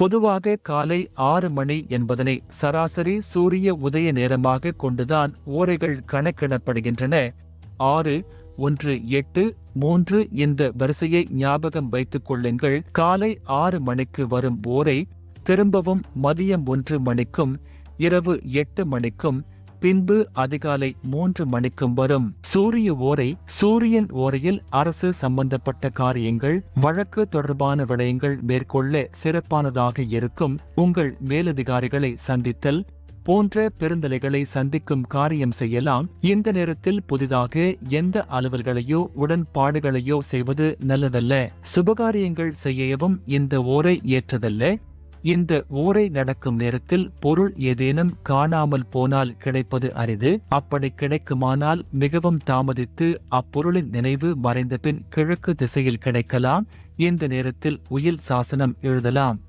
பொதுவாக காலை ஆறு மணி என்பதனை சராசரி சூரிய உதய நேரமாக கொண்டுதான் ஓரைகள் கணக்கிடப்படுகின்றன. ஆறு ஒன்று எட்டு மூன்று இந்த வரிசையை ஞாபகம் வைத்துக் கொள்ளுங்கள். காலை ஆறு மணிக்கு வரும் ஓரை திரும்பவும் மதியம் ஒன்று மணிக்கும் இரவு எட்டு மணிக்கும் பின்பு அதிகாலை மூன்று மணிக்கும் வரும். சூரிய ஓரை சூரியன் ஓரையில் அரசு சம்பந்தப்பட்ட காரியங்கள் வழக்கு தொடர்பான விடயங்கள் மேற்கொள்ள சிறப்பானதாக இருக்கும். உங்கள் மேலதிகாரிகளை சந்தித்தல் போன்ற பெருந்தலைகளை சந்திக்கும் காரியம் செய்யலாம். இந்த நேரத்தில் புதிதாக எந்த அலுவல்களையோ உடன்பாடுகளையோ செய்வது நல்லதல்ல. சுபகாரியங்கள் செய்யவும் இந்த ஓரை ஏற்றதல்ல. இந்த ஊரை நடக்கும் நேரத்தில் பொருள் ஏதேனும் காணாமல் போனால் கிடைப்பது அரிது. அப்படி கிடைக்குமானால் மிகவும் தாமதித்து அப்பொருளின் நினைவு மறைந்த பின் கிழக்கு திசையில் கிடைக்கலாம். இந்த நேரத்தில் உயில் சாசனம் எழுதலாம்.